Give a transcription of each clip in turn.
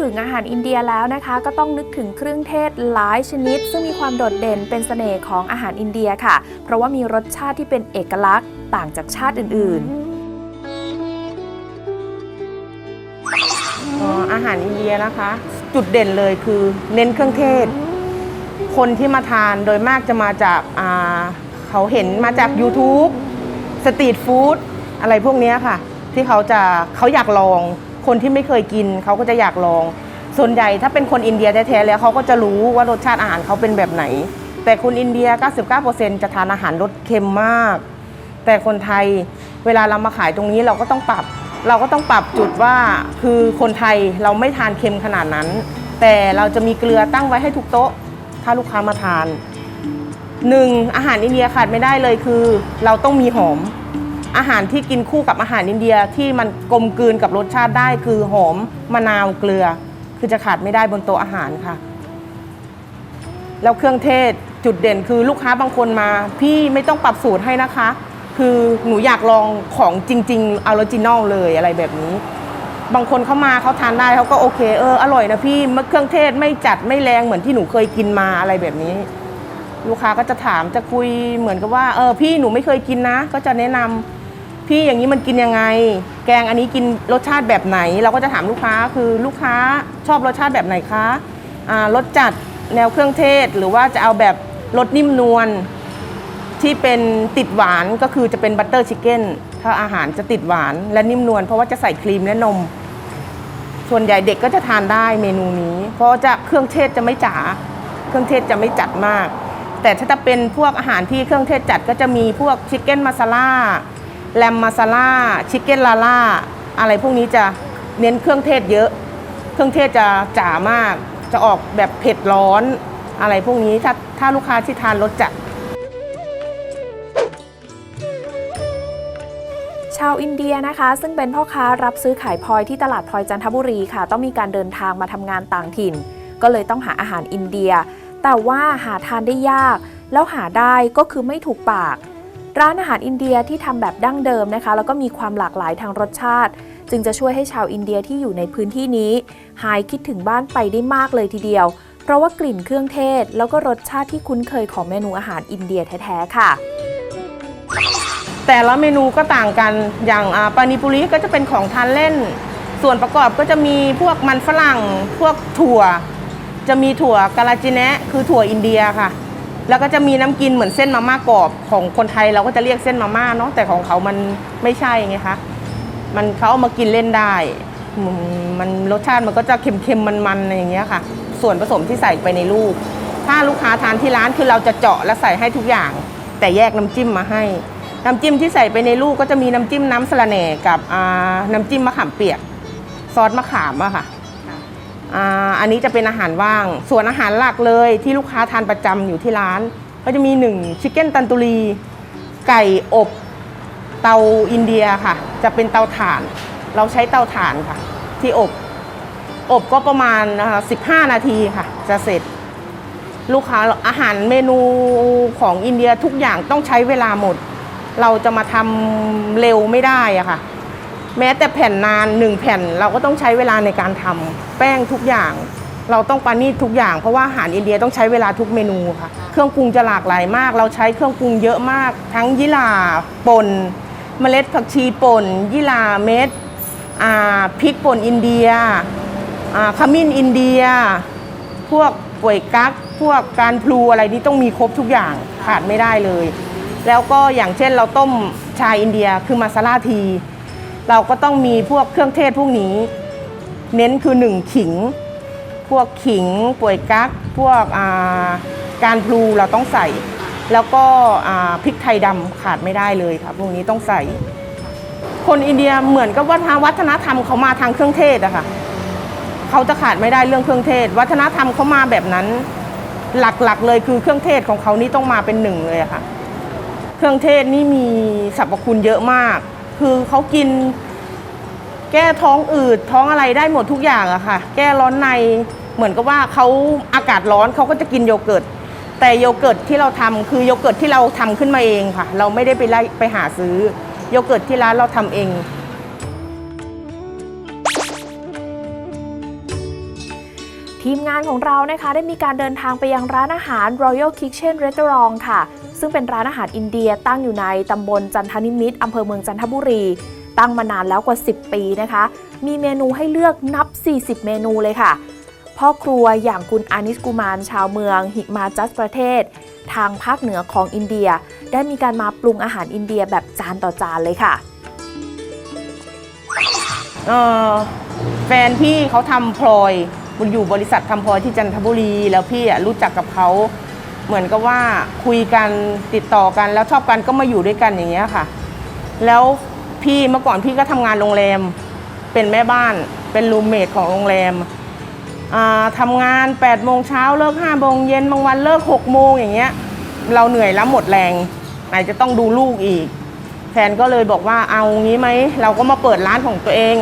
ถึงอาหารอินเดียแล้วนะคะ ก็ต้องนึกถึงเครื่องเทศหลายชนิด ซึ่งมีความโดดเด่นเป็นเสน่ห์ของอาหารอินเดียค่ะ เพราะว่ามีรสชาติที่เป็นเอกลักษณ์ต่างจากชาติอื่นอ๋ออาหารอินเดียนะคะ จุดเด่นเลยคือเน้นเครื่องเทศ คนที่มาทานโดยมากจะมาจากอ่าเขาเห็นมาจาก YouTube สตรีทฟู้ดอะไรพวกนี้ค่ะ ที่เขาจะเขาอยากลอง คนที่ไม่เคยกินเขาก็จะอยากลอง ส่วนใหญ่ถ้าเป็นคนอินเดียแท้ๆแล้วเขาก็จะรู้ว่ารสชาติอาหารเขาเป็นแบบไหน แต่คนอินเดีย 99%จะทานอาหารรสเค็มมาก แต่คนไทยเวลาเรามาขายตรงนี้เราก็ต้องปรับ เราก็ต้องปรับจุดว่าคือคนไทยเราไม่ทานเค็มขนาดนั้น แต่เราจะมีเกลือตั้งไว้ให้ทุกโต๊ะ ถ้าลูกค้ามาทานหนึ่งอาหารอินเดียขาดไม่ได้เลยคือ เราต้องมีหอม อาหารที่กินคู่กับอาหารอินเดียที่มันกลมกลืนกับรสชาติได้คือหอมมะนาวเกลือ คือจะขาดไม่ได้บนโต๊ะอาหารค่ะ แล้วเครื่องเทศจุดเด่นคือลูกค้าบางคนมา พี่ไม่ต้องปรับสูตรให้นะคะ คือหนูอยากลองของจริง ๆออริจินอลเลยอะไรแบบนี้ บางคนเข้ามาเขาทานได้เขาก็โอเคเอออร่อยนะพี่เครื่องเทศไม่จัดไม่แรงเหมือนที่หนูเคยกินมาอะไรแบบนี้ลูกค้าก็จะถามจะคุยเหมือนกับว่าเออพี่หนูไม่เคยกินนะ ก็จะแนะนำ พี่อย่างนี้มันกินยังไง แกงอันนี้กินรสชาติแบบไหน เราก็จะถามลูกค้าคือลูกค้าชอบรสชาติแบบไหนคะอ่ารสจัดแนวเครื่องเทศ หรือว่าจะเอาแบบรสนิ่มนวลที่เป็นติดหวานก็คือจะเป็นบัตเตอร์ชิคเก้นถ้าอาหารจะติดหวานและนิ่มนวลเพราะว่าจะใส่ครีมและนม ส่วนใหญ่เด็กก็จะทานได้เมนูนี้ เพราะจะเครื่องเทศจะไม่จ๋าเครื่องเทศจะไม่จัดมาก แต่ถ้าจะเป็นพวกอาหารที่เครื่องเทศจัดก็จะมีพวกชิคเก้นมาซาล่า แลมมาซาล่าชิคเก้นลาล่าอะไรพวกนี้จะเน้นเครื่องเทศเยอะ เครื่องเทศจะจ๋ามาก จะออกแบบเผ็ดร้อน อะไรพวกนี้ถ้าถ้าลูกค้าที่ทานรสจัดชาวอินเดียนะคะ ซึ่งเป็นพ่อค้ารับซื้อขายพลอยที่ตลาดพลอยจันทบุรีค่ะ ต้องมีการเดินทางมาทำงานต่างถิ่น ก็เลยต้องหาอาหารอินเดีย แต่ว่าหาทานได้ยาก แล้วหาได้ก็คือไม่ถูกปาก ร้านอาหารอินเดียที่ทำแบบดั้งเดิมนะคะ แล้วก็มีความหลากหลายทางรสชาติ จึงจะช่วยให้ชาวอินเดียที่อยู่ในพื้นที่นี้ หายคิดถึงบ้านไปได้มากเลยทีเดียว เพราะว่ากลิ่นเครื่องเทศ แล้วก็รสชาติที่คุ้นเคยของเมนูอาหารอินเดียแท้ๆค่ะ แต่ละเมนูก็ต่างกันอย่างอ่าปานิปุริก็จะเป็นของทานเล่น ส่วนประกอบก็จะมีพวกมันฝรั่ง พวกถั่ว จะมีถั่วกาลาจิเนะ คือถั่วอินเดียค่ะ แล้วก็จะมีน้ำกินเหมือนเส้นมาม่ากรอบของคนไทยเราก็จะเรียกเส้นมาม่าเนาะแต่ของเขามันไม่ใช่ไงคะมันเขาเอามากินเล่นได้มันรสชาติมันก็จะเค็มๆมันๆอะไรอย่างเงี้ยค่ะ ส่วนผสมที่ใส่ไปในลูก ถ้าลูกค้าทานที่ร้านคือเราจะเจาะและใส่ให้ทุกอย่าง แต่แยกน้ำจิ้มมาให้ น้ำจิ้มที่ใส่ไปในลูกก็จะมีน้ำจิ้มน้ำสะระแหน่กับน้ำจิ้มมะขามเปียกซอสมะขามอะค่ะ อันนี้จะเป็นอาหารว่าง ส่วนอาหารหลักเลยที่ลูกค้าทานประจำอยู่ที่ร้าน ก็จะมีหนึ่งชิคเก้นตันตุรีไก่อบเตาอินเดียค่ะ จะเป็นเตาถ่าน เราใช้เตาถ่านค่ะ ที่อบ อบก็ประมาณนะคะ15 นาทีค่ะ จะเสร็จ ลูกค้าอาหารเมนูของอินเดียทุกอย่างต้องใช้เวลาหมด เราจะมาทำเร็วไม่ได้อะค่ะ แม้แต่แผ่นนานหนึ่งแผ่นเราก็ต้องใช้เวลาในการทำแป้งทุกอย่าง เราต้องปานีตทุกอย่างเพราะว่าอาหารอินเดียต้องใช้เวลาทุกเมนูค่ะ เครื่องปรุงจะหลากหลายมาก เราใช้เครื่องปรุงเยอะมาก ทั้งยี่หร่าป่นเมล็ดผักชีป่นยี่หร่าเม็ดอ่าพริกป่นอินเดียอ่าขมิ้นอินเดีย พวกป่วยกั๊กพวกการพลูอะไรนี้ต้องมีครบทุกอย่างขาดไม่ได้เลย แล้วก็อย่างเช่นเราต้มชาอินเดียคือมาซาลาที เราก็ต้องมีพวกเครื่องเทศพวกนี้ เน้นคือหนึ่งขิง พวกขิงป่วยกั๊กพวกการพลูเราต้องใส่ แล้วก็พริกไทยดำขาดไม่ได้เลยค่ะพวกนี้ต้องใส่ คนอินเดียเหมือนกับว่าทางวัฒนธรรมเขามาทางเครื่องเทศอะค่ะเขาจะขาดไม่ได้เรื่องเครื่องเทศ วัฒนธรรมเขามาแบบนั้นหลักๆเลยคือเครื่องเทศของเขานี่ต้องมาเป็นหนึ่งเลยอะค่ะ เครื่องเทศนี่มีสรรพคุณเยอะมาก คือเขากิน แก้ท้องอืดท้องอะไรได้หมดทุกอย่างอะค่ะ แก้ร้อนในเหมือนกับว่าเขาอากาศร้อนเขาก็จะกินโยเกิร์ตแต่โยเกิร์ตที่เราทำคือโยเกิร์ตที่เราทำขึ้นมาเองค่ะ เราไม่ได้ไปไล่ไปหาซื้อโยเกิร์ตที่ร้านเราทำเองทีมงานของเรานะคะได้มีการเดินทางไปยังร้านอาหาร Royal Kitchen Restaurant ค่ะ ซึ่งเป็นร้านอาหารอินเดียตั้งอยู่ในตำบลจันทนิมิตอำเภอเมืองจันทบุรี ตั้งมานานแล้วกว่า 10 ปีนะคะ มีเมนูให้เลือกนับ 40 เมนูเลยค่ะ พ่อครัวอย่างคุณอานิสกุมารชาวเมือง หิมาจัสประเทศ ทางภาคเหนือของอินเดีย ได้มีการมาปรุงอาหารอินเดียแบบจานต่อจานเลยค่ะออแฟนพี่เขาทำพลอยมันอยู่บริษัททำพลอยที่จันทบุรี แล้วพี่รู้จักกับเขา เหมือนกับว่าคุยกันติดต่อกันแล้วชอบกันก็มาอยู่ด้วยกันอย่างเงี้ยค่ะ แล้วพี่เมื่อก่อนพี่ก็ทำงานโรงแรม เป็นแม่บ้านเป็นรูมเมทของโรงแรมอ่าทำงาน8ปดโมงเช้าเลิก5้าโมงเย็นบางวันเลิก6กโมงอย่างเงี้ย เราเหนื่อยแล้วหมดแรง ไหนจะต้องดูลูกอีก แฟนก็เลยบอกว่าเอางี้ไหม เราก็มาเปิดร้านของตัวเอง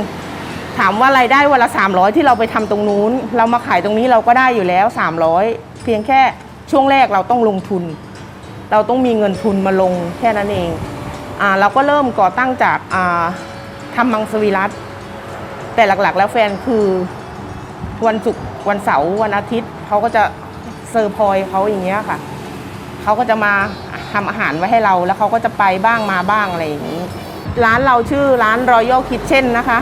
ถามว่ารายได้วันละ300 ที่เราไปทำตรงนู้น เรามาขายตรงนี้เราก็ได้อยู่แล้ว 300 เพียงแค่ ช่วงแรกเราต้องลงทุน เราต้องมีเงินทุนมาลงแค่นั้นเองอ่าเราก็เริ่มก่อตั้งจากอ่าทำมังสวิรัตแต่หลักๆ แล้วแฟนคือวันศุกร์วันเสาร์วันอาทิตย์เขาก็จะเซอร์พอยเขาอย่างเงี้ยค่ะเขาก็จะมาทำอาหารไว้ให้เราแล้วเขาก็จะไปบ้างมาบ้างอะไรอย่างนี้ ร้านเราชื่อร้าน Royal Kitchen นะคะ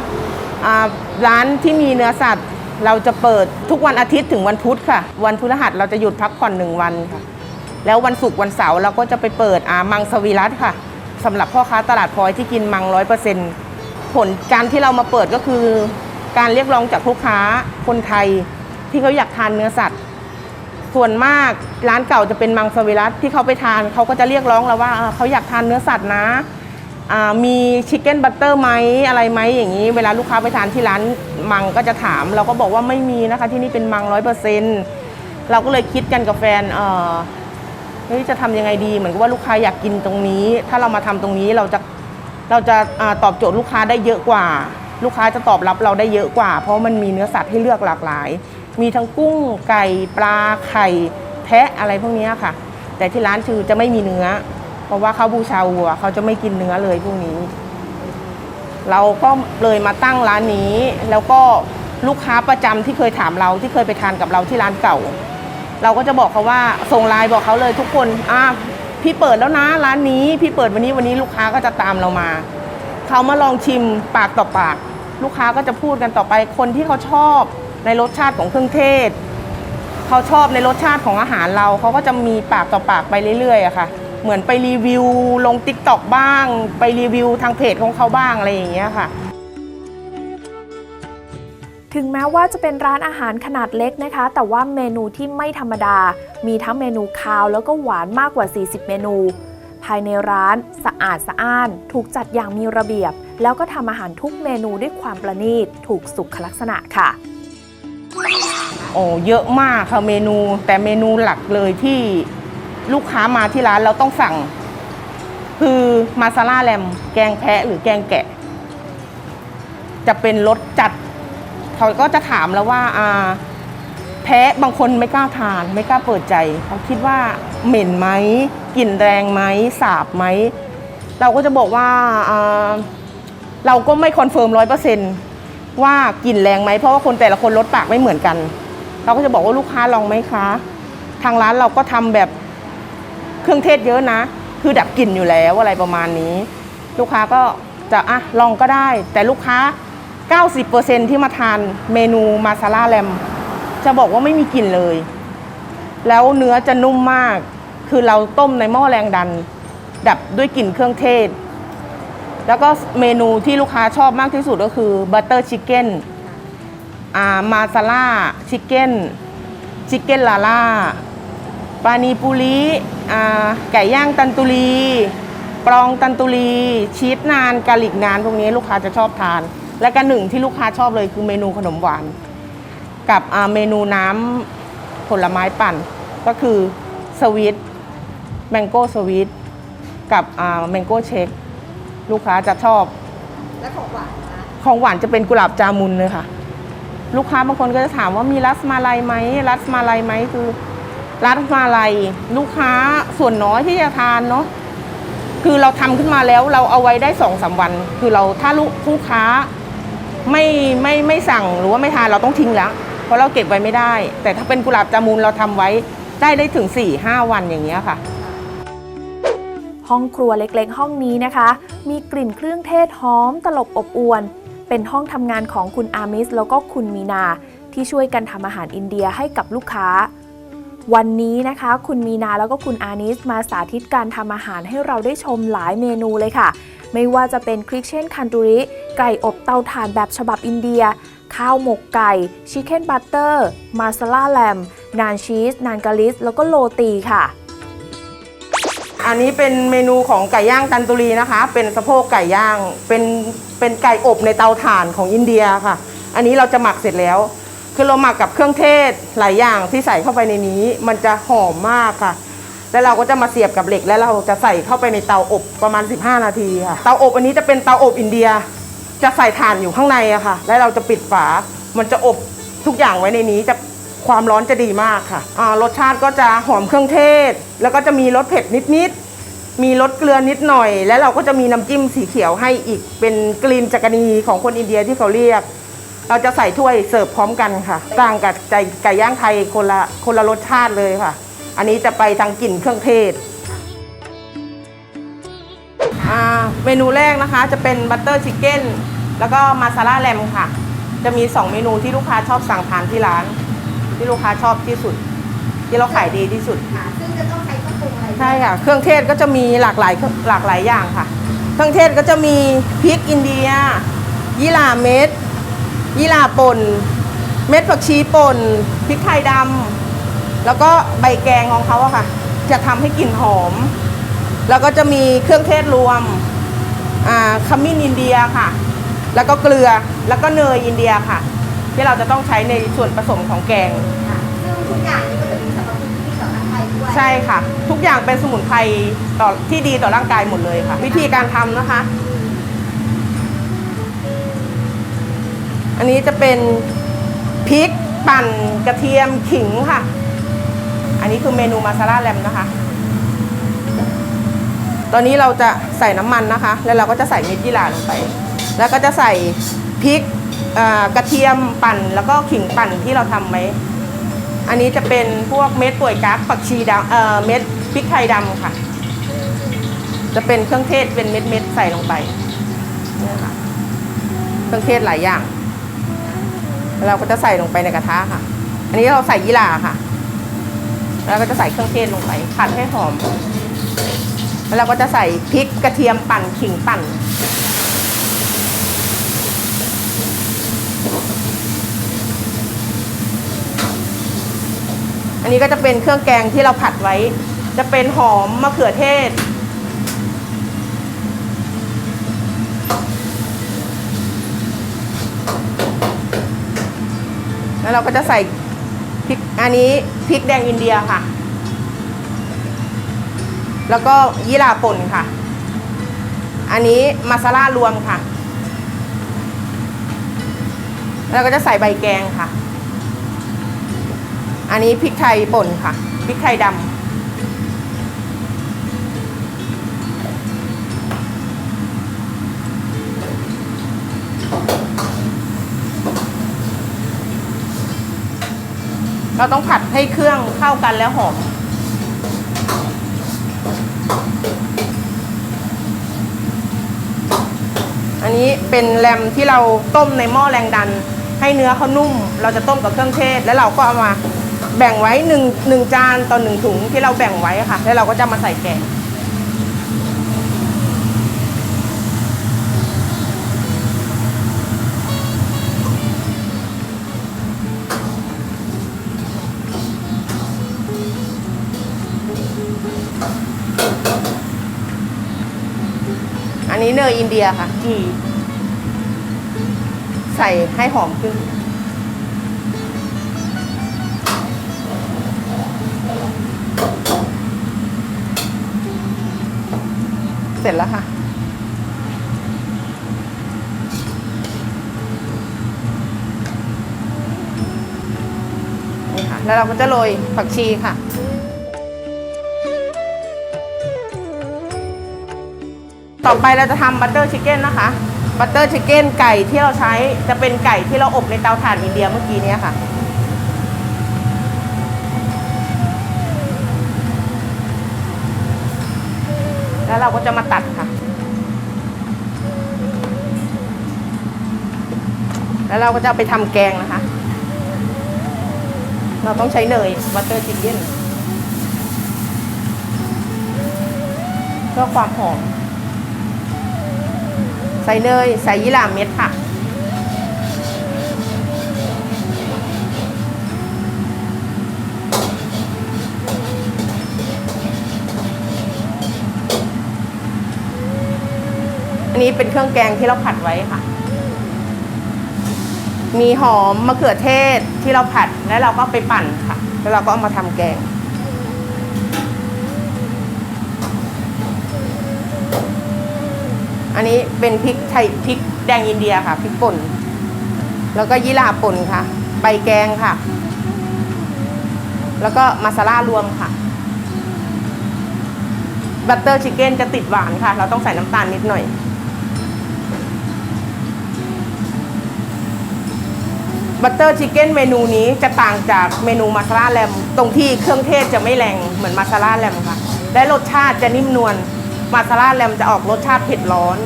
อ่าร้านที่มีเนื้อสัตว์ เราจะเปิดทุกวันอาทิตย์ถึงวันพุธค่ะ วันพฤหัสเราจะหยุดพักผ่อนหนึ่งวันค่ะ แล้ววันศุกร์วันเสาร์เราก็จะไปเปิดอามังสวิรัตค่ะสำหรับพ่อค้าตลาดพลอยที่กินมังร้อยเปอร์เซ็นต์ผลการที่เรามาเปิดก็คือ การเรียกร้องจากลูกค้าคนไทยที่เขาอยากทานเนื้อสัตว์ ส่วนมากร้านเก่าจะเป็นมังสวิรัตที่เขาไปทานเขาก็จะเรียกร้องเราว่าเขาอยากทานเนื้อสัตว์นะ มีชิคเก้นบัตเตอร์ไหมอะไรไหมอย่างนี้ เวลาลูกค้าไปทานที่ร้านมังก็จะถาม เราก็บอกว่าไม่มีนะคะที่นี่เป็นมังร้อยเปอร์เซ็นต์เราก็เลยคิดกันกับแฟนเออเฮ้ยจะทำยังไงดีเหมือนกับว่าลูกค้าอยากกินตรงนี้ ถ้าเรามาทำตรงนี้เราจะเราจะอตอบโจทย์ลูกค้าได้เยอะกว่า ลูกค้าจะตอบรับเราได้เยอะกว่า เพราะมันมีเนื้อสัตว์ให้เลือกหลากหลาย มีทั้งกุ้งไก่ปลาไข่แพะอะไรพวกนี้ค่ะ แต่ที่ร้านคือจะไม่มีเนื้อ เพราะว่าเขาบูชาวัวเขาจะไม่กินเนื้อเลยพวกนี้ เราก็เลยมาตั้งร้านนี้ แล้วก็ลูกค้าประจำที่เคยถามเราที่เคยไปทานกับเราที่ร้านเก่า เราก็จะบอกเขาว่าส่งไลน์บอกเขาเลยทุกคนอะพี่เปิดแล้วนะร้านนี้ พี่เปิดวันนี้วันนี้ลูกค้าก็จะตามเรามาเขามาลองชิมปากต่อปาก ลูกค้าก็จะพูดกันต่อไปคนที่เขาชอบในรสชาติของเครื่องเทศเขาชอบในรสชาติของอาหารเราเขาก็จะมีปากต่อปากไปเรื่อยๆอะค่ะ เหมือนไปรีวิวลง t ิ k t o k บ้าง ไปรีวิวทางเพจของเขาบ้างอะไรอย่างเงี้ยค่ะ ถึงแม้ว่าจะเป็นร้านอาหารขนาดเล็กนะคะ แต่ว่าเมนูที่ไม่ธรรมดา มีทั้งเมนูคาวแล้วก็หวานมากกว่า 40 เมนู ภายในร้านสะอาดสะอ้าน ถูกจัดอย่างมีระเบียบ แล้วก็ทำอาหารทุกเมนูด้วยความประณีต ถูกสุขลักษณะค่ะโอ้เยอะมากค่ะเมนูแต่เมนูหลักเลยที่ ลูกค้ามาที่ร้านเราต้องสั่ง คือมาซาล่าแรมแกงแพะหรือแกงแกะ จะเป็นรสจัดเขาก็จะถามแล้วว่าอ่าแพะบางคนไม่กล้าทานไม่กล้าเปิดใจเขาคิดว่าเหม็นไหมกลิ่นแรงไหมสาบไหมเราก็จะบอกว่าอ่าเราก็ไม่คอนเฟิร์มร้อยเปอร์เซนต์ว่ากลิ่นแรงไหมเพราะว่าคนแต่ละคนรสปากไม่เหมือนกัน เราก็จะบอกว่าลูกค้าลองไหมคะ ทางร้านเราก็ทำแบบ เครื่องเทศเยอะนะ คือดับกลิ่นอยู่แล้วอะไรประมาณนี้ ลูกค้าก็จะอะลองก็ได้ แต่ลูกค้า 90%ที่มาทานเมนูมาซาล่าแรมจะบอกว่าไม่มีกลิ่นเลย แล้วเนื้อจะนุ่มมาก คือเราต้มในหม้อแรงดัน ดับด้วยกลิ่นเครื่องเทศ แล้วก็เมนูที่ลูกค้าชอบมากที่สุดก็คือบัตเตอร์ชิคเก้นอ่ามาซาล่าชิคเก้นชิคเก้นลาล่าปานีปุรี ไก่ย่างตันตุรีปรองตันตุรี ชีสนานกาลิกนานพวกนี้ลูกค้าจะชอบทาน และก็หนึ่งที่ลูกค้าชอบเลยคือเมนูขนมหวาน กับอ่าเมนูน้ำผลไม้ปั่น ก็คือสวีทแมงโก้สวีทกับแมงโก้เชคลูกค้าจะชอบ และของหวานนะของหวานจะเป็นกุหลาบจามุนเลยค่ะ ลูกค้าบางคนก็จะถามว่ามีรัสมาลัยไหมรัสมาลัยไหมคือ รัสมาลัยลูกค้าส่วนน้อยที่จะทานเนาะคือเราทำขึ้นมาแล้วเราเอาไว้ได้สองสามวัน คือเราถ้าลูกลูกค้าไม่ไม่ไม่สั่งหรือว่าไม่ทานเราต้องทิ้งแล้ว เพราะเราเก็บไว้ไม่ได้ แต่ถ้าเป็นกุหลาบจามุนเราทำไว้ได้ได้ถึง4ี่ห้าวันอย่างเงี้ยค่ะห้องครัวเล็กๆ ห้องนี้นะคะ มีกลิ่นเครื่องเทศหอมตลบอบอวน เป็นห้องทำงานของคุณอามิส แล้วก็คุณมีนา ที่ช่วยกันทำอาหารอินเดียให้กับลูกค้า วันนี้นะคะ คุณมีนาแล้วก็คุณอานิสมาสาธิตการทำอาหารให้เราได้ชมหลายเมนูเลยค่ะ ไม่ว่าจะเป็นคริกเช่นคันตูริ ไก่อบเตาถ่านแบบฉบับอินเดีย ข้าวหมกไก่ ชิคเก้นบัตเตอร์ มาซาล่าแลม นานชีส นานกาลิส แล้วก็โรตีค่ะ อันนี้เป็นเมนูของไก่ย่างตันตุรีนะคะ เป็นสะโพกไก่ย่าง เป็นเป็นไก่อบในเตาถ่านของอินเดียค่ะ อันนี้เราจะหมักเสร็จแล้ว คือเราหมักกับเครื่องเทศหลายอย่างที่ใส่เข้าไปในนี้ มันจะหอมมากค่ะ แล้วเราก็จะมาเสียบกับเหล็กแล้วเราจะใส่เข้าไปในเตาอบประมาณ 15 นาทีค่ะ เตาอบอันนี้จะเป็นเตาอบอินเดีย จะใส่ถ่านอยู่ข้างในอะค่ะ แล้วเราจะปิดฝา มันจะอบทุกอย่างไว้ในนี้จะความร้อนจะดีมากค่ะอ่ารสชาติก็จะหอมเครื่องเทศ แล้วก็จะมีรสเผ็ดนิดๆ มีรสเกลือนิดหน่อย แล้วเราก็จะมีน้ำจิ้มสีเขียวให้อีกเป็นกรีนจักรนีของคนอินเดียที่เขาเรียก เราจะใส่ถ้วยเสิร์ฟพร้อมกันค่ะ ต่างกับไก่ไก่ย่างไทยคนละคนละรสชาติเลยค่ะ อันนี้จะไปทางกลิ่นเครื่องเทศอ่าเมนูแรกนะคะจะเป็นบัตเตอร์ชิคเก้นแล้วก็มาซาล่าแลมค่ะ จะมี 2 เมนูที่ลูกค้าชอบสั่งทานที่ร้าน ที่ลูกค้าชอบที่สุด ที่เราขายดีที่สุดค่ะซึ่งจะต้องใช้เครื่องปรุงอะไรใช่ค่ะ เครื่องเทศก็จะมีหลากหลายหลากหลายอย่างค่ะ เครื่องเทศก็จะมีพริกอินเดียยี่หร่าเม็ด ยี่หร่าป่น เม็ดผักชีป่น พริกไทยดำ แล้วก็ใบแกงของเขาอะค่ะ จะทำให้กลิ่นหอม แล้วก็จะมีเครื่องเทศรวม อ่าขมิ้นอินเดียค่ะ แล้วก็เกลือ แล้วก็เนยอินเดียค่ะ ที่เราจะต้องใช้ในส่วนผสมของแกง ค่ะซึ่งทุกอย่างนี้ก็จะมีสรรพคุณที่ดีต่อร่างกายด้วยใช่ค่ะ ทุกอย่างเป็นสมุนไพรต่อที่ดีต่อร่างกายหมดเลยค่ะ วิธีการทำนะคะ อันนี้จะเป็นพริกปั่นกระเทียมขิงค่ะ อันนี้คือเมนูมาซาล่าแลมนะคะ ตอนนี้เราจะใส่น้ำมันนะคะ แล้วเราก็จะใส่เม็ดยี่หร่าลงไป แล้วก็จะใส่พริกกระเทียมปั่นแล้วก็ขิงปั่นที่เราทำไว้อันนี้จะเป็นพวกเม็ดป่วยกั๊กผักชีดำเอ่อเม็ดพริกไทยดำค่ะ จะเป็นเครื่องเทศเป็นเม็ดเม็ดๆใส่ลงไปเนี่ค่ะเครื่องเทศหลายอย่าง เราก็จะใส่ลงไปในกระทะค่ะ อันนี้เราใส่ยี่หร่าค่ะ แล้วก็จะใส่เครื่องเทศลงไปผัดให้หอม แล้วเราก็จะใส่พริกกระเทียมปั่นขิงปั่น อันนี้ก็จะเป็นเครื่องแกงที่เราผัดไว้ จะเป็นหอมมะเขือเทศ แล้วเราก็จะใส่พริกอันนี้พริกแดงอินเดียค่ะ แล้วก็ยี่หร่าป่นค่ะ อันนี้มาซาล่ารวมค่ะ แล้วก็จะใส่ใบแกงค่ะ อันนี้พริกไทยป่นค่ะ พริกไทยดำ เราต้องผัดให้เครื่องเข้ากันแล้วหอมอันนี้เป็นแรมที่เราต้มในหม้อแรงดัน ให้เนื้อเขานุ่ม เราจะต้มกับเครื่องเทศ แล้วเราก็เอามาแบ่งไว้หนึ่งหนึ่งจานต่อหนึ่งถุงที่เราแบ่งไว้ค่ะ แล้วเราก็จะมาใส่แกง ยอินเดียค่ะจีใส่ให้หอมขึ้นอร็จแล้วค่ะ นี่ค่ะ แล้วเราก็จะโรยผักชีค่ะ ต่อไปเราจะทำบัตเตอร์ชิคเก้นนะคะ บัตเตอร์ชิคเก้นไก่ที่เราใช้จะเป็นไก่ที่เราอบในเตาถ่านอินเดียเมื่อกี้นี้ค่ะ แล้วเราก็จะมาตัดค่ะ แล้วเราก็จะเอาไปทำแกงนะคะ เราต้องใช้เนยบัตเตอร์ชิคเก้นเพื่อความหอม ใส่เนยใส่ยี่หร่าเม็ดค่ะ อันนี้เป็นเครื่องแกงที่เราผัดไว้ค่ะ มีหอมมะเขือเทศที่เราผัดแล้วเราก็ไปปั่นค่ะ แล้วเราก็เอามาทำแกง อันนี้เป็นพริกไทยพริกแดงอินเดียค่ะพริกป่น แล้วก็ยี่หร่าป่นค่ะ ใบแกงค่ะ แล้วก็มาซาล่ารวมค่ะบัตเตอร์ชิคเก้นจะติดหวานค่ะ เราต้องใส่น้ำตาลนิดหน่อย บัตเตอร์ชิคเก้นเมนูนี้จะต่างจากเมนูมาซาล่าแรมตรงที่เครื่องเทศจะไม่แรงเหมือนมาซาล่าแรมค่ะ และรสชาติจะนิ่มนวล มาซาล่าแรมจะออกรสชาติเผ็ดร้อน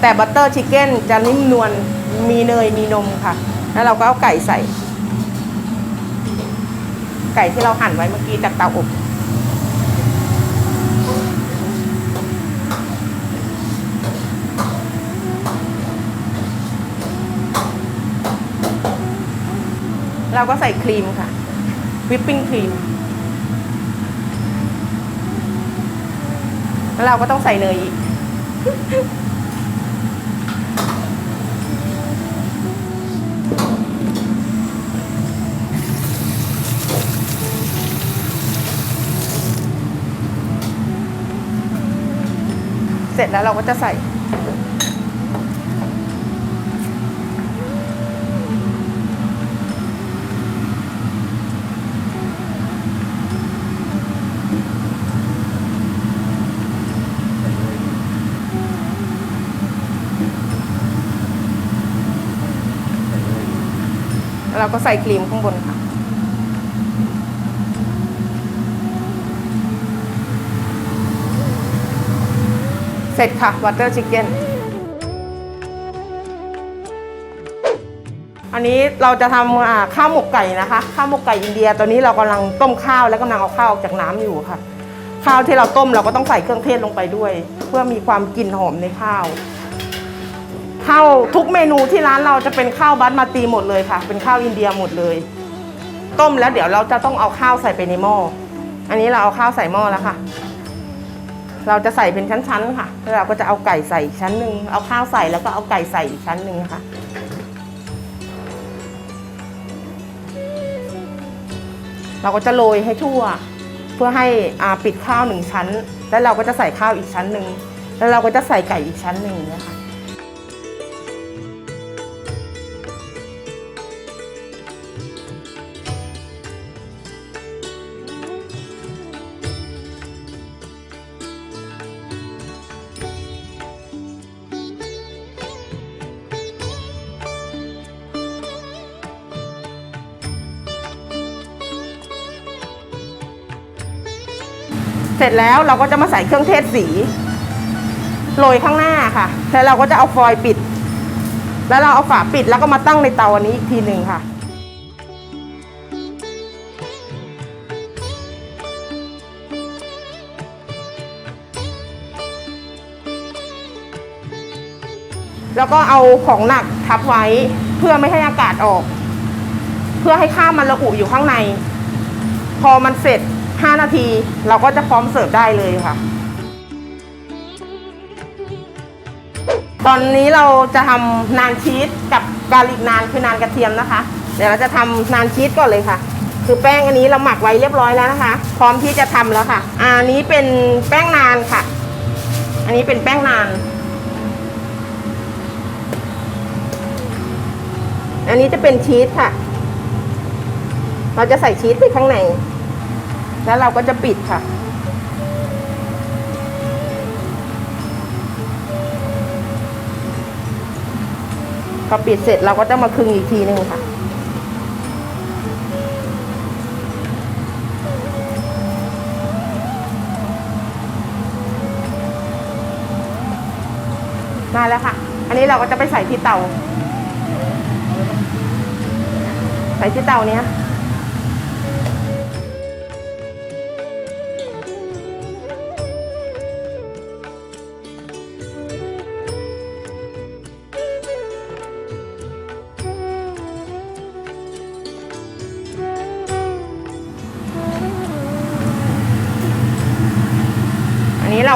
แต่บัตเตอร์ชิคเก้นจะนิ่มนวลมีเนยมีนมค่ะ แล้วเราก็เอาไก่ใส่ ไก่ที่เราหั่นไว้เมื่อกี้จากเตาอบเราก็ใส่ครีมค่ะ วิปปิ้งครีม แล้วเราก็ต้องใส่เนยอีก เสร็จแล้วเราก็จะใส่ เราก็ใส่ครีมข้างบนค่ะ เสร็จค่ะบัตเตอร์ชิคเก้นอันนี้เราจะทำข้าวหมกไก่นะคะ ข้าวหมกไก่อินเดียตอนนี้เรากำลังต้มข้าวและกำลังเอาข้าวออกจากน้ำอยู่ค่ะ ข้าวที่เราต้มเราก็ต้องใส่เครื่องเทศลงไปด้วย เพื่อมีความกลิ่นหอมในข้าว ข้าวทุกเมนูที่ร้านเราจะเป็นข้าวบัสมาตีหมดเลยค่ะ เป็นข้าวอินเดียหมดเลย ต้มแล้วเดี๋ยวเราจะต้องเอาข้าวใส่ไปในหม้ออันนี้เราเอาข้าวใส่หม้อแล้วค่ะ เราจะใส่เป็นชั้นๆค่ะแล้วเราก็จะเอาไก่ใส่ชั้นหนึ่งเอาข้าวใส่แล้วก็เอาไก่ใส่อีกชั้นหนึ่งค่ะเราก็จะโรยให้ทั่ว เพื่อให้อ่าปิดข้าวหนึ่งชั้น แล้วเราก็จะใส่ข้าวอีกชั้นหนึ่งแล้วเราก็จะใส่ไก่อีกชั้นหนึ่งอย่างเงี้ยค่ะ ร็จแล้วเราก็จะมาใส่เครื่องเทศสีโรยข้างหน้าค่ะ แล้วเราก็จะเอาฟอยล์ปิด แล้วเราเอาฝาปิดแล้วก็มาตั้งในเตาอันนี้อีกทีหนึ่งค่ะ แล้วก็เอาของหนักทับไว้เพื่อไม่ให้อากาศออก เพื่อให้ข้าวมันระอุอยู่ข้างใน พอมันเสร็จ 5 นาทีเราก็จะพร้อมเสิร์ฟได้เลยค่ะ ตอนนี้เราจะทำนานชีสกับกาลิกนานคือนานกระเทียมนะคะ เดี๋ยวเราจะทำนานชีสก่อนเลยค่ะ คือแป้งอันนี้เราหมักไว้เรียบร้อยแล้วนะคะ พร้อมที่จะทำแล้วค่ะ อันนี้เป็นแป้งนานค่ะ อันนี้เป็นแป้งนาน อันนี้จะเป็นชีสค่ะ เราจะใส่ชีสไปข้างใน แล้วเราก็จะปิดค่ะ พอปิดเสร็จเราก็จะมาคึงอีกทีหนึ่งค่ะได้แล้วค่ะ อันนี้เราก็จะไปใส่ที่เตา ใส่ที่เตาเนี้ย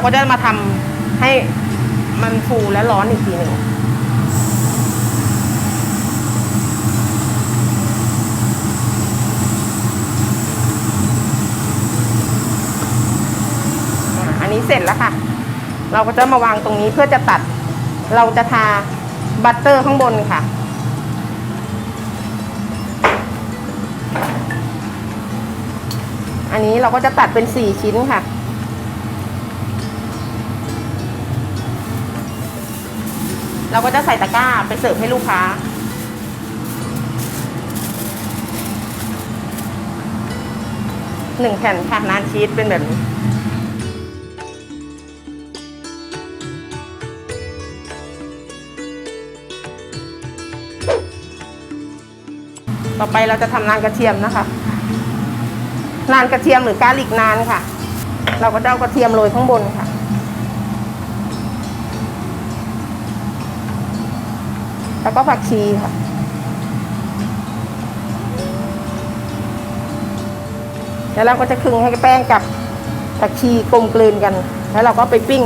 ก็จะมาทำให้มันฟูและร้อนอีกทีหนึ่งอันนี้เสร็จแล้วค่ะ เราก็จะมาวางตรงนี้เพื่อจะตัด เราจะทาบัตเตอร์ข้างบนค่ะอันนี้เราก็จะตัดเป็นสี่ชิ้นค่ะ เราก็จะใส่ตะกร้าไปเสิร์ฟให้ลูกค้า หนึ่งแผ่นค่ะนานชีสเป็นแบบนี้ต่อไปเราจะทำนานกระเทียมนะคะ นานกระเทียมหรือกาลิกนานค่ะ เราก็จะเอากระเทียมโรยข้างบนค่ะ แล้วก็ผักชีค่ะ แล้วเราก็จะคลึงให้แป้งกับผักชีกลมกลืนกัน แล้วเราก็ไปปิ้ง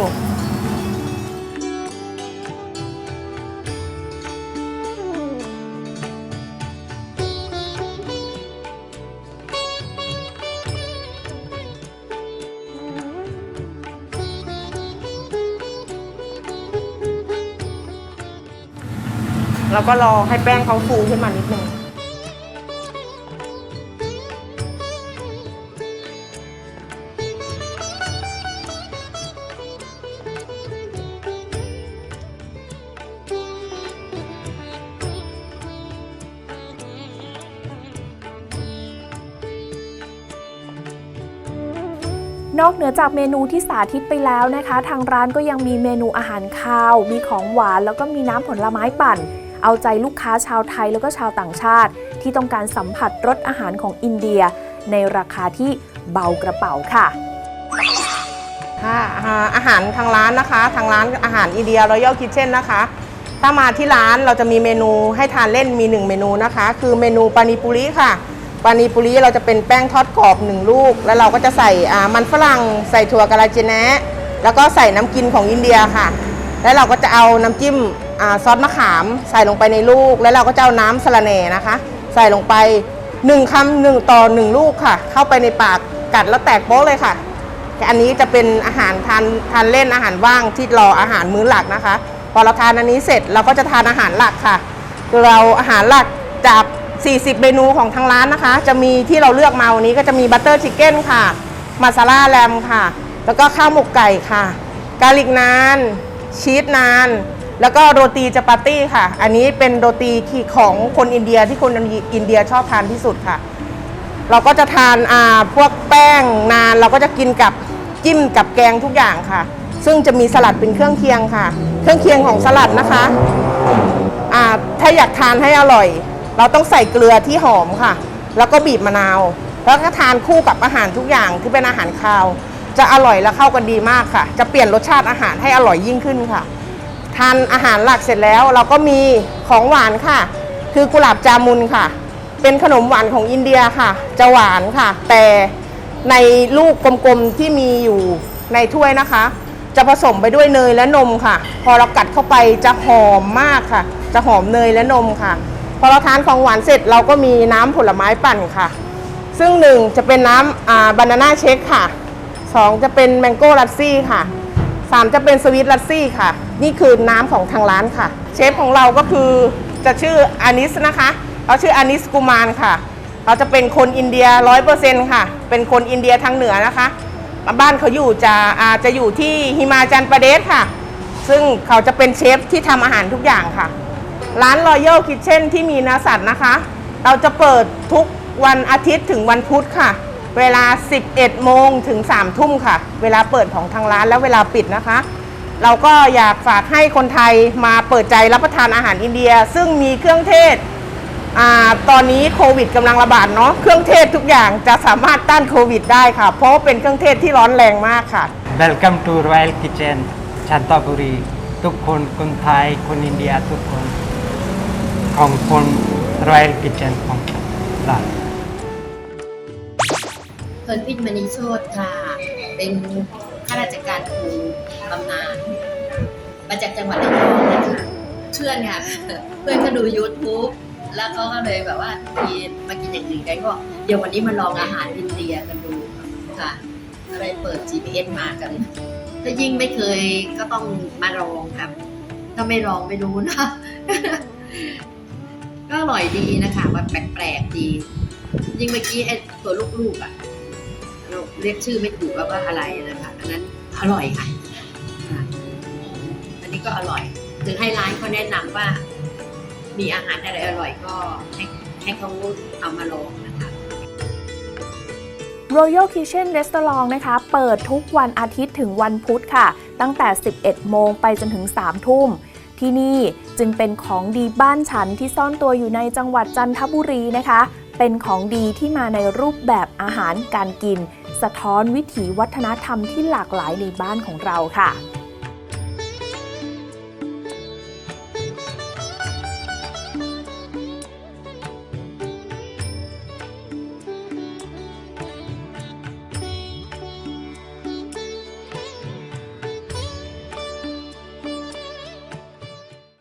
แล้วก็รอให้แป้งเขาฟูขึ้นมานิดนึงนอกเหนือจากเมนูที่สาธิตไปแล้วนะคะ ทางร้านก็ยังมีเมนูอาหารคาว มีของหวาน แล้วก็มีน้ำผลไม้ปั่น เอาใจลูกค้าชาวไทยแล้วก็ชาวต่างชาติ ที่ต้องการสัมผัสรสอาหารของอินเดีย ในราคาที่เบากระเป๋าค่ะค่ะอาอาหารทางร้านนะคะ ทางร้านอาหารอินเดียรอยัลคิ t เช่นนะคะ ถ้ามาที่ร้านเราจะมีเมนูให้ทานเล่นมี 1 เมนูนะคะ คือเมนูปานิปุริค่ะปานิปุริเราจะเป็นแป้งทอดกรอบ 1 ลูก แล้วเราก็จะใส่มันฝรั่งใส่ถั่วกะลาเจเนะแล้วก็ใส่น้ำกินของอินเดียค่ะ แล้วเราก็จะเอาน้ำจิ้ม ซอสมะขามใส่ลงไปในลูก แล้วเราก็จะเอาน้ำสะระแหน่นะคะ ใส่ลงไป1คำหนึ่งต่อ1ลูกค่ะ เข้าไปในปากกัดแล้วแตกโป๊ะเลยค่ะอันนี้จะเป็นอาหารทานทานเล่นอาหารว่างที่รออาหารมื้อหลักนะคะ พอเราทานอันนี้เสร็จเราก็จะทานอาหารหลักค่ะคือเราอาหารหลักจาก 40 เมนูของทางร้านนะคะ จะมีที่เราเลือกมาวันนี้ก็จะมีบัตเตอร์ชิคเก้นค่ะมาซาล่าแรมค่ะ แล้วก็ข้าวหมกไก่ค่ะ กาลิกนาน ชีสนาน แล้วก็โรตีจปาตี้ค่ะ อันนี้เป็นโรตีที่ของคนอินเดียที่คนอินเดียชอบทานที่สุดค่ะ เราก็จะทานอ่าพวกแป้งนานเราก็จะกินกับจิ้มกับแกงทุกอย่างค่ะ ซึ่งจะมีสลัดเป็นเครื่องเคียงค่ะ เครื่องเคียงของสลัดนะคะอ่าถ้าอยากทานให้อร่อย เราต้องใส่เกลือที่หอมค่ะ แล้วก็บีบมะนาว แล้วก็ทานคู่กับอาหารทุกอย่างที่เป็นอาหารคาว จะอร่อยและเข้ากันดีมากค่ะ จะเปลี่ยนรสชาติอาหารให้อร่อยยิ่งขึ้นค่ะ ทานอาหารหลักเสร็จแล้วเราก็มีของหวานค่ะ คือกุหลาบจามุนค่ะ เป็นขนมหวานของอินเดียค่ะ จะหวานค่ะ แต่ในลูกกลมๆที่มีอยู่ในถ้วยนะคะ จะผสมไปด้วยเนยและนมค่ะ พอเรากัดเข้าไปจะหอมมากค่ะ จะหอมเนยและนมค่ะ พอเราทานของหวานเสร็จเราก็มีน้ำผลไม้ปั่นค่ะ ซึ่งหนึ่งจะเป็นน้ำบานาน่าเชคค่ะสองจะเป็นแมงโก้ลัสซี่ค่ะ สามจะเป็นสวีทลัสซี่ค่ะ นี่คือน้ำของทางร้านค่ะ เชฟของเราก็คือจะชื่ออานิสนะคะเขาชื่ออานิสกุมารค่ะเขาจะเป็นคนอินเดียร้อยเปอร์เซ็นต์ค่ะ เป็นคนอินเดียทางเหนือนะคะ บ้านเขาอยู่จะอาจะอยู่ที่ฮิมาจันประเทศค่ะ ซึ่งเขาจะเป็นเชฟที่ทำอาหารทุกอย่างค่ะ ร้าน Royal Kitchen ที่มีนาสัตว์นะคะ เราจะเปิดทุกวันอาทิตย์ถึงวันพุธค่ะ เวลา 11 โมงถึง 3 ทุ่มค่ะ เวลาเปิดของทางร้านและเวลาปิดนะคะ เราก็อยากฝากให้คนไทยมาเปิดใจรับประทานอาหารอินเดีย ซึ่งมีเครื่องเทศอาตอนนี้โควิดกำลังระบาดเนาะเครื่องเทศทุกอย่างจะสามารถต้านโควิดได้ค่ะ เพราะเป็นเครื่องเทศที่ร้อนแรงมากค่ะ Welcome to Royal Kitchen ชันตบุรี ทุกคนคนไทยคนอินเดียทุกคนของคน Royal Kitchen ของเรา เพลินพิษมณีโชตค่ะ เป็นข้าราชการครูบำนาญมาจากจังหวัดระยองนะคะเพื่อนค่ะ เพื่อนเขาดู YouTube แล้วเขาก็เลยแบบว่าทีมากินอย่างอื่นกันก็เดี๋ยววันนี้มาลองอาหารอินเดียกันดูค่ะก็เลยเปิด GPS มากัน ถ้ายิ่งไม่เคยก็ต้องมาลองครับ ถ้าไม่ลองไม่รู้นะ ก็อร่อยดีนะคะว่าแปลกๆดี ยิ่งเมื่อกี้ไอ้ตัวลูกๆอะ เรียกชื่อไม่ถูกว่าอะไรนะคะอันนั้นอร่อยค่ะอันนี้ก็อร่อยถึงให้ร้านเขาแนะนำว่า มีอาหารอะไรอร่อยก็ให้ให้เขาเอามาลองนะคะ Royal Kitchen Restaurant นะคะ เปิดทุกวันอาทิตย์ถึงวันพุธค่ะ ตั้งแต่ 11 โมงไปจนถึง 3 ทุ่ม ที่นี่จึงเป็นของดีบ้านฉันที่ซ่อนตัวอยู่ในจังหวัดจันทบุรีนะคะ เป็นของดีที่มาในรูปแบบอาหารการกิน สะท้อนวิถีวัฒนธรรมที่หลากหลายในบ้านของเราค่ะ